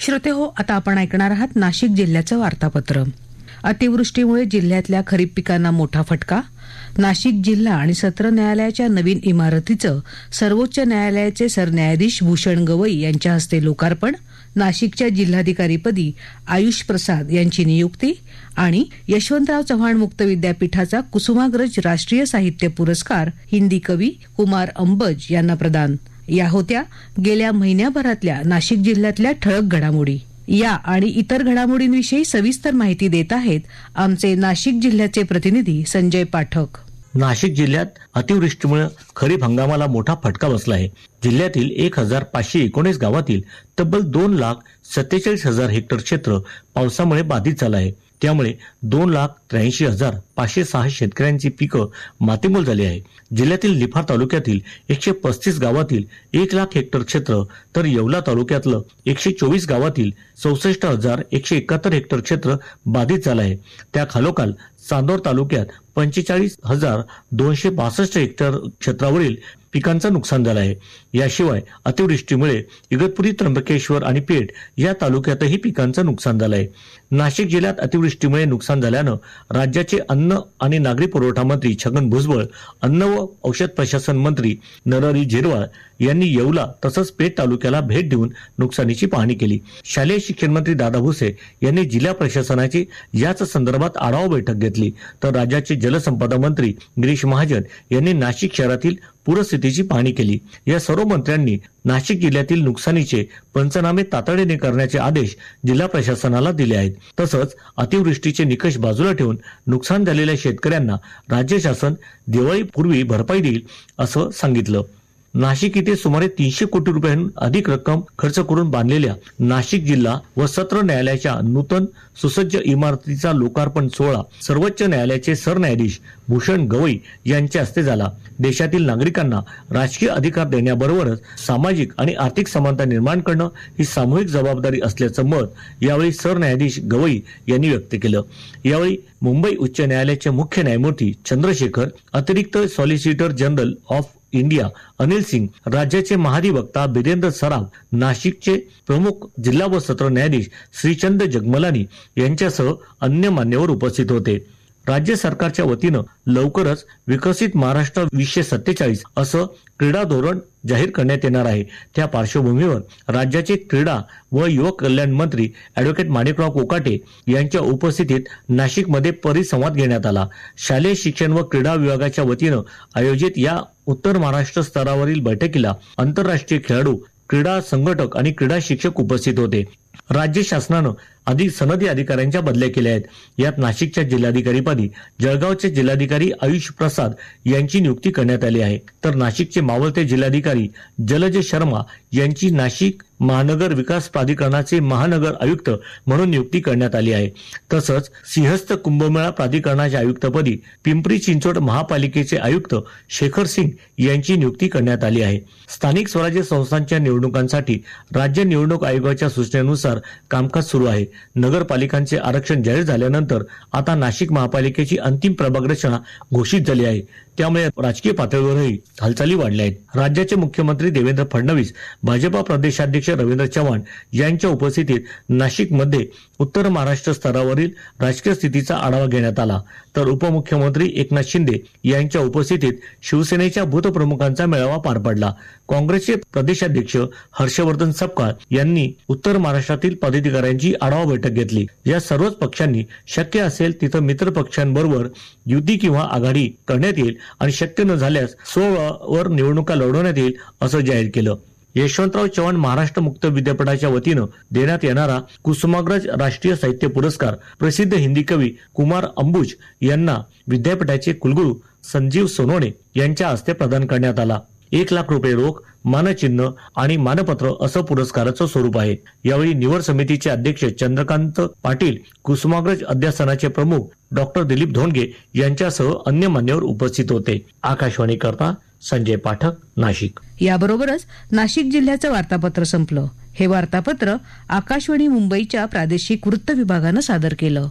श्रोते हो आता आपण ऐकणार आहात नाशिक जिल्ह्याचं वार्तापत्र. अतिवृष्टीमुळे जिल्ह्यातल्या खरीप पिकांना मोठा फटका. नाशिक जिल्हा आणि सत्र न्यायालयाच्या नवीन इमारतीचं सर्वोच्च न्यायालयाचे सरन्यायाधीश भूषण गवई यांच्या हस्ते लोकार्पण नाशिकच्या जिल्हाधिकारीपदी आयुष प्रसाद यांची नियुक्ती आणि यशवंतराव चव्हाण मुक्त विद्यापीठाचा कुसुमाग्रज राष्ट्रीय साहित्य पुरस्कार हिंदी कवी कुमार अंबज यांना प्रदान. या होत्या गेल्या महिन्याभरातल्या नाशिक जिल्ह्यातल्या ठळक घडामोडी. या आणि इतर घडामोडींविषयी सविस्तर माहिती देत आहेत आमचे नाशिक जिल्ह्याचे प्रतिनिधी संजय पाठक. नाशिक जिल्ह्यात अतिवृष्टीमुळे खरीप हंगामाला मोठा फटका बसला आहे. जिल्ह्यातील एक हजार पाचशे एकोणीस गावातील तब्बल दोन लाख सत्तेचाळीस हजार हेक्टर क्षेत्र पावसामुळे बाधित झालं आहे. त्यामुळे दोन लाख त्र्याऐंशी हजार पाचशे सहा शेतकऱ्यांची पिकं मातीमोल झाली आहे. जिल्ह्यातील निफाड तालुक्यातील एकशे पस्तीस गावातील एक लाख हेक्टर क्षेत्र तर येवला तालुक्यातलं एकशे चोवीस गावातील चौसष्ट हजार एकशे एकाहत्तर हेक्टर क्षेत्र बाधित झालं आहे. त्या खालोखाल चांदोर तालुक्यात पंचेचाळीस हजार दोनशे बासष्ट हेक्टर क्षेत्रावरील पिकांचं नुकसान झालं आहे. याशिवाय अतिवृष्टीमुळे इगतपुरी त्र्यंबकेश्वर आणि पेठ या तालुक्यातही पिकांचं नुकसान झालं आहे. नाशिक जिल्ह्यात अतिवृष्टीमुळे नुकसान झाल्यानं राज्याचे अन्न आणि नागरी पुरवठा मंत्री छगन भुजबळ अन्न व औषध प्रशासन मंत्री नरहरी झिरवाळ यांनी येवला तसंच पेठ तालुक्याला भेट देऊन नुकसानीची पाहणी केली. शालेय शिक्षण मंत्री दादा भुसे यांनी जिल्हा प्रशासनाची याच संदर्भात आढावा बैठक घेतली. तर राज्याचे जलसंपदा मंत्री गिरीश महाजन यांनी नाशिक शहरातील पूरस्थितीची पाहणी केली. या सर्व मंत्र्यांनी नाशिक जिल्ह्यातील नुकसानीचे पंचनामे तातडीने करण्याचे आदेश जिल्हा प्रशासनाला दिले आहेत. तसंच अतिवृष्टीचे निकष बाजूला ठेवून नुकसान झालेल्या शेतकऱ्यांना राज्य शासन दिवाळीपूर्वी भरपाई देईल असं सांगितलं. नाशिक इथे सुमारे तीनशे कोटी रुपयांहून अधिक रक्कम खर्च करून बांधलेल्या नाशिक जिल्हा व सत्र न्यायालयाच्या नूतन सुसज्ज इमारतीचा लोकार्पण सोहळा सर्वोच्च न्यायालयाचे सरन्यायाधीश भूषण गवई यांच्या हस्ते झाला. देशातील नागरिकांना राजकीय अधिकार देण्याबरोबरच सामाजिक आणि आर्थिक समानता निर्माण करणं ही सामूहिक जबाबदारी असल्याचं मत यावेळी सरन्यायाधीश गवई यांनी व्यक्त केलं. यावेळी मुंबई उच्च न्यायालयाचे मुख्य न्यायमूर्ती चंद्रशेखर अतिरिक्त solicitor general of India Anil Singh राज्याचे महाधिवक्ता बिरेंद्र सराव नाशिकचे प्रमुख जिल्हा व सत्र न्यायाधीश श्रीचंद जगमलानी यांच्यासह अन्य मान्यवर उपस्थित होते. राज्य सरकारच्या वतीनं लवकरच विकसित महाराष्ट्र वीसशे सत्तेचाळीस असं क्रीडा धोरण जाहीर करण्यात येणार आहे. त्या पार्श्वभूमीवर राज्याचे क्रीडा व युवक कल्याण मंत्री अॅडव्होकेट माणिकराव कोकाटे यांच्या उपस्थितीत नाशिकमध्ये परिसंवाद घेण्यात आला. शालेय शिक्षण व क्रीडा विभागाच्या वतीनं आयोजित या उत्तर महाराष्ट्र स्तरावरील बैठकीला आंतरराष्ट्रीय खेळाडू क्रीडा संघटक आणि क्रीडा शिक्षक उपस्थित होते. राज्य शासनानं अधिक सनदी अधिकाऱ्यांच्या बदल्या केल्या आहेत. यात नाशिकच्या जिल्हाधिकारीपदी जळगावचे जिल्हाधिकारी आयुष प्रसाद यांची नियुक्ती करण्यात आली आहे. तर नाशिकचे मावळते जिल्हाधिकारी जलज शर्मा यांची नाशिक महानगर विकास प्राधिकरणाचे महानगर आयुक्त म्हणून नियुक्ती करण्यात आली आहे. तसंच सिंहस्थ कुंभमेळा प्राधिकरणाच्या आयुक्तपदी पिंपरी चिंचवड महापालिकेचे आयुक्त शेखर सिंग यांची नियुक्ती करण्यात आली आहे. स्थानिक स्वराज्य संस्थांच्या निवडणुकांसाठी राज्य निवडणूक आयोगाच्या सूचनेनुसार कामकाज सुरू आहे. नगरपालिकांचे आरक्षण जाहीर झाल्यानंतर आता नाशिक महापालिकेची अंतिम प्रभाग रचना घोषित झाली आहे. त्यामुळे राजकीय पातळीवरही हालचाली वाढल्या आहेत. राज्याचे मुख्यमंत्री देवेंद्र फडणवीस भाजपा प्रदेशाध्यक्ष रवींद्र चव्हाण यांच्या उपस्थितीत नाशिकमध्ये उत्तर महाराष्ट्र स्तरावरील राजकीय स्थितीचा आढावा घेण्यात आला. तर उपमुख्यमंत्री एकनाथ शिंदे यांच्या उपस्थितीत शिवसेनेच्या भूतप्रमुखांचा मेळावा पार पडला. काँग्रेसचे प्रदेशाध्यक्ष हर्षवर्धन सपकाळ यांनी उत्तर महाराष्ट्रातील पदाधिकाऱ्यांची आढावा बैठक घेतली. या सर्वच पक्षांनी शक्य असेल तिथं मित्र पक्षांबरोबर युती किंवा आघाडी करण्यात येईल आणि शक्य न झाल्यास सोळावर निवडणुका लढवण्यात येईल असं जाहीर केलं. यशवंतराव चव्हाण महाराष्ट्र मुक्त विद्यापीठाच्या वतीनं देण्यात येणारा कुसुमाग्रज राष्ट्रीय साहित्य पुरस्कार प्रसिद्ध हिंदी कवी कुमार अंबुज यांना विद्यापीठाचे कुलगुरू संजीव सोनवणे यांच्या हस्ते प्रदान करण्यात आला. एक लाख रुपये रोख मानचिन्ह आणि मानपत्र असं पुरस्काराचं स्वरूप आहे. यावेळी निवड समितीचे अध्यक्ष चंद्रकांत पाटील कुसुमाग्रज अध्यासनाचे प्रमुख डॉक्टर दिलीप धोंडगे यांच्यासह अन्य मान्यवर उपस्थित होते. आकाशवाणी करता संजय पाठक नाशिक. याबरोबरच नाशिक जिल्ह्याचं वार्तापत्र संपलं. हे वार्तापत्र आकाशवाणी मुंबईच्या प्रादेशिक वृत्त विभागानं सादर केलं.